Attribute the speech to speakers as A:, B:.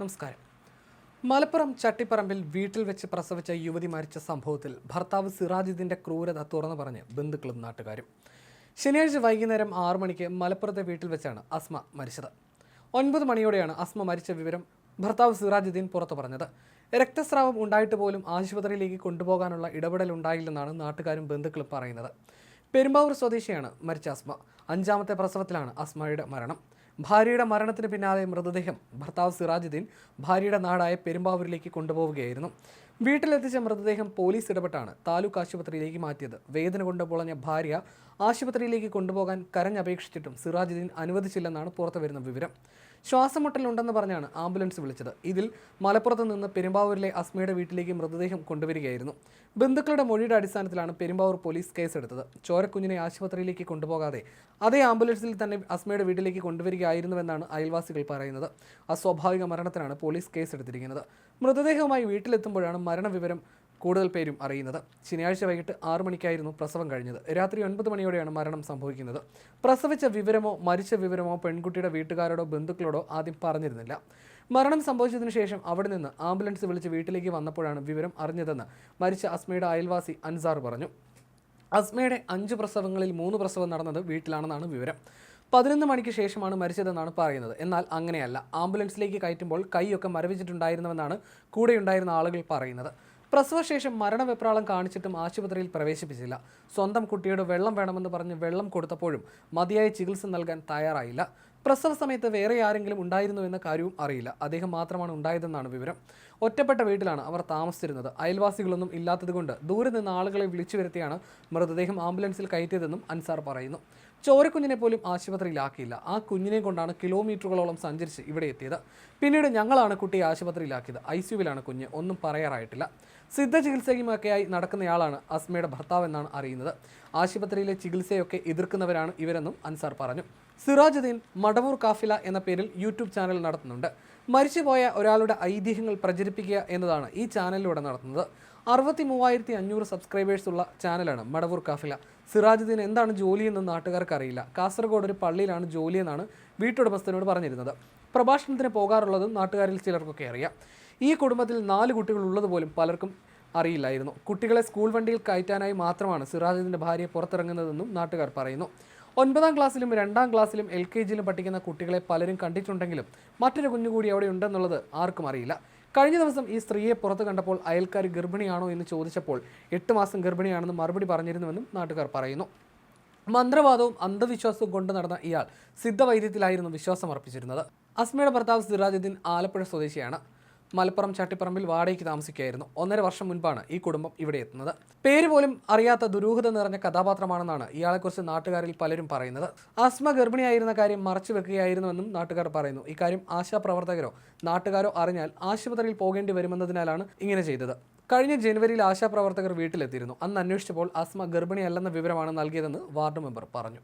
A: നമസ്കാരം. മലപ്പുറം ചട്ടിപ്പറമ്പിൽ വീട്ടിൽ വെച്ച് പ്രസവിച്ച യുവതി മരിച്ച സംഭവത്തിൽ ഭർത്താവ് സിറാജിദിന്റെ ക്രൂരത തുറന്നു പറഞ്ഞ് ബന്ധുക്കളും നാട്ടുകാരും. ശനിയാഴ്ച വൈകുന്നേരം ആറു മണിക്ക് മലപ്പുറത്തെ വീട്ടിൽ വെച്ചാണ് അസ്മ മരിച്ചത്. ഒൻപത് മണിയോടെയാണ് അസ്മ മരിച്ച വിവരം ഭർത്താവ് സിറാജുദ്ദീൻ പുറത്തു പറഞ്ഞത്. രക്തസ്രാവം ഉണ്ടായിട്ട് പോലും ആശുപത്രിയിലേക്ക് കൊണ്ടുപോകാനുള്ള ഇടപെടൽ ഉണ്ടായില്ലെന്നാണ് നാട്ടുകാരും ബന്ധുക്കളും പറയുന്നത്. പെരുമ്പാവൂർ സ്വദേശിയാണ് മരിച്ച അസ്മ. അഞ്ചാമത്തെ പ്രസവത്തിലാണ് അസ്മയുടെ മരണം. ഭാര്യയുടെ മരണത്തിന് പിന്നാലെ മൃതദേഹം ഭർത്താവ് സിറാജുദ്ദീൻ ഭാര്യയുടെ നാടായ പെരുമ്പാവൂരിലേക്ക് കൊണ്ടുപോവുകയായിരുന്നു. വീട്ടിലെത്തിച്ച മൃതദേഹം പോലീസ് ഇടപെട്ടാണ് താലൂക്ക് ആശുപത്രിയിലേക്ക് മാറ്റിയത്. വേദന കൊണ്ട് പൊളഞ്ഞ ഭാര്യ ആശുപത്രിയിലേക്ക് കൊണ്ടുപോകാൻ കരഞ്ഞപേക്ഷിച്ചിട്ടും സിറാജുദ്ദീൻ അനുവദിച്ചില്ലെന്നാണ് പുറത്തുവരുന്ന വിവരം. ശ്വാസമുട്ടലുണ്ടെന്ന് പറഞ്ഞാണ് ആംബുലൻസ് വിളിച്ചത്. ഇതിൽ മലപ്പുറത്ത് നിന്ന് പെരുമ്പാവൂരിലെ അസ്മയുടെ വീട്ടിലേക്ക് മൃതദേഹം കൊണ്ടുവരികയായിരുന്നു. ബന്ധുക്കളുടെ മൊഴിയുടെ അടിസ്ഥാനത്തിലാണ് പെരുമ്പാവൂർ പോലീസ് കേസെടുത്തത്. ചോരക്കുഞ്ഞിനെ ആശുപത്രിയിലേക്ക് കൊണ്ടുപോകാതെ അതേ ആംബുലൻസിൽ തന്നെ അസ്മയുടെ വീട്ടിലേക്ക് കൊണ്ടുവരികയായിരുന്നുവെന്നാണ് അയൽവാസികൾ പറയുന്നത്. അസ്വാഭാവിക മരണത്തിനാണ് പോലീസ് കേസെടുത്തിരിക്കുന്നത്. മൃതദേഹവുമായി വീട്ടിലെത്തുമ്പോഴാണ് മരണവിവരം കൂടുതൽ പേരും അറിയുന്നത്. ശനിയാഴ്ച വൈകിട്ട് ആറു മണിക്കായിരുന്നു പ്രസവം കഴിഞ്ഞത്. രാത്രി ഒൻപത് മണിയോടെയാണ് മരണം സംഭവിക്കുന്നത്. പ്രസവിച്ച വിവരമോ മരിച്ച വിവരമോ പെൺകുട്ടിയുടെ വീട്ടുകാരോടോ ബന്ധുക്കളോടോ ആദ്യം പറഞ്ഞിരുന്നില്ല. മരണം സംഭവിച്ചതിനു ശേഷം അവിടെ നിന്ന് ആംബുലൻസ് വിളിച്ച് വീട്ടിലേക്ക് വന്നപ്പോഴാണ് വിവരം അറിഞ്ഞതെന്ന് മരിച്ച അസ്മയുടെ അയൽവാസി അൻസാർ പറഞ്ഞു. അസ്മയുടെ അഞ്ച് പ്രസവങ്ങളിൽ മൂന്ന് പ്രസവം നടന്നത് വീട്ടിലാണെന്നാണ് വിവരം. പതിനൊന്ന് മണിക്ക് ശേഷമാണ് മരിച്ചതെന്നാണ് പറയുന്നത്. എന്നാൽ അങ്ങനെയല്ല. ആംബുലൻസിലേക്ക് കയറ്റുമ്പോൾ കൈയൊക്കെ മരവിച്ചിട്ടുണ്ടായിരുന്നുവെന്നാണ് കൂടെയുണ്ടായിരുന്ന ആളുകൾ പറയുന്നത്. പ്രസവശേഷം മരണവെപ്രാളം കാണിച്ചിട്ടും ആശുപത്രിയിൽ പ്രവേശിപ്പിച്ചില്ല. സ്വന്തം കുട്ടിയോട് വെള്ളം വേണമെന്ന് പറഞ്ഞ് വെള്ളം കൊടുത്തപ്പോഴും മതിയായ ചികിത്സ നൽകാൻ തയ്യാറായില്ല. പ്രസവ സമയത്ത് വേറെ ആരെങ്കിലും ഉണ്ടായിരുന്നു എന്ന കാര്യവും അറിയില്ല. അദ്ദേഹം മാത്രമാണ് ഉണ്ടായതെന്നാണ് വിവരം. ഒറ്റപ്പെട്ട വീട്ടിലാണ് അവർ താമസിച്ചിരുന്നത്. അയൽവാസികളൊന്നും ഇല്ലാത്തതുകൊണ്ട് ദൂരെ നിന്ന് ആളുകളെ വിളിച്ചു വരുത്തിയാണ് മൃതദേഹം ആംബുലൻസിൽ കയറ്റിയതെന്നും അൻസാർ പറയുന്നു. ചോരക്കുഞ്ഞിനെ പോലും ആശുപത്രിയിലാക്കിയില്ല. ആ കുഞ്ഞിനെ കൊണ്ടാണ് കിലോമീറ്ററുകളോളം സഞ്ചരിച്ച് ഇവിടെ എത്തിയത്. പിന്നീട് ഞങ്ങളാണ് കുട്ടിയെ ആശുപത്രിയിലാക്കിയത്. ഐ സിയുവിലാണ് കുഞ്ഞ്. ഒന്നും പറയാറായിട്ടില്ല. സിദ്ധ ചികിത്സയുമൊക്കെയായി നടക്കുന്നയാളാണ് അസ്മയുടെ ഭർത്താവെന്നാണ് അറിയുന്നത്. ആശുപത്രിയിലെ ചികിത്സയൊക്കെ എതിർക്കുന്നവരാണ് ഇവരെന്നും അൻസാർ പറഞ്ഞു. സിറാജുദ്ദീൻ മടവൂർ കാഫില എന്ന പേരിൽ യൂട്യൂബ് ചാനൽ നടത്തുന്നുണ്ട്. മരിച്ചുപോയ ഒരാളുടെ ഐതിഹ്യങ്ങൾ പ്രചരിപ്പിക്കുക എന്നതാണ് ഈ ചാനലിലൂടെ നടത്തുന്നത്. അറുപത്തി മൂവായിരത്തി അഞ്ഞൂറ് സബ്സ്ക്രൈബേഴ്സ് ഉള്ള ചാനലാണ് മടവൂർ കാഫില. സിറാജുദ്ദീൻ എന്താണ് ജോലിയെന്ന് നാട്ടുകാർക്ക് അറിയില്ല കാസർഗോഡ് ഒരു പള്ളിയിലാണ് ജോലിയെന്നാണ് വീട്ടുടമസ്ഥനോട് പറഞ്ഞിരുന്നത്. പ്രഭാഷണത്തിന് പോകാറുള്ളതും നാട്ടുകാരിൽ ചിലർക്കൊക്കെ അറിയാം. ഈ കുടുംബത്തിൽ നാല് കുട്ടികൾ ഉള്ളത് പോലും പലർക്കും അറിയില്ലായിരുന്നു. കുട്ടികളെ സ്കൂൾ വണ്ടിയിൽ കയറ്റാനായി മാത്രമാണ് സിറാജുദ്ദീന്റെ ഭാര്യ പുറത്തിറങ്ങുന്നതെന്നും നാട്ടുകാർ പറയുന്നു. ഒൻപതാം ക്ലാസ്സിലും രണ്ടാം ക്ലാസ്സിലും എൽ കെ ജിയിലും പഠിക്കുന്ന കുട്ടികളെ പലരും കണ്ടിട്ടുണ്ടെങ്കിലും മറ്റൊരു കുഞ്ഞുകൂടി അവിടെ ഉണ്ടെന്നുള്ളത് ആർക്കും അറിയില്ല. കഴിഞ്ഞ ദിവസം ഈ സ്ത്രീയെ പുറത്ത് കണ്ടപ്പോൾ അയൽക്കാർ ഗർഭിണിയാണോ എന്ന് ചോദിച്ചപ്പോൾ എട്ട് മാസം ഗർഭിണിയാണെന്ന് മറുപടി പറഞ്ഞിരുന്നുവെന്നും നാട്ടുകാർ പറയുന്നു. മന്ത്രവാദവും അന്ധവിശ്വാസവും കൊണ്ട് നടന്ന ഇയാൾ സിദ്ധവൈദ്യത്തിലായിരുന്നു വിശ്വാസം അർപ്പിച്ചിരുന്നത് അസ്മയുടെ ഭർത്താവ് സിറാജുദ്ദീൻ ആലപ്പുഴ സ്വദേശിയാണ്. മലപ്പുറം ചട്ടിപ്പറമ്പിൽ വാടകയ്ക്ക് താമസിക്കുകയായിരുന്നു. ഒന്നര വർഷം മുൻപാണ് ഈ കുടുംബം ഇവിടെ എത്തുന്നത്. പേര് പോലും അറിയാത്ത ദുരൂഹത നിറഞ്ഞ കഥാപാത്രമാണെന്നാണ് ഇയാളെക്കുറിച്ച് നാട്ടുകാരിൽ പലരും പറയുന്നത്. ആസ്മ ഗർഭിണിയായിരുന്ന കാര്യം മറച്ചു വെക്കുകയായിരുന്നുവെന്നും നാട്ടുകാർ പറയുന്നു. ഇക്കാര്യം ആശാപ്രവർത്തകരോ നാട്ടുകാരോ അറിഞ്ഞാൽ ആശുപത്രിയിൽ പോകേണ്ടി വരുമെന്നതിനാലാണ് ഇങ്ങനെ ചെയ്തത്. കഴിഞ്ഞ ജനുവരിയിൽ ആശാപ്രവർത്തകർ വീട്ടിലെത്തിയിരുന്നു. അന്ന് അന്വേഷിച്ചപ്പോൾ ആസ്മ ഗർഭിണിയല്ലെന്ന വിവരമാണ് നൽകിയതെന്ന് വാർഡ് മെമ്പർ പറഞ്ഞു.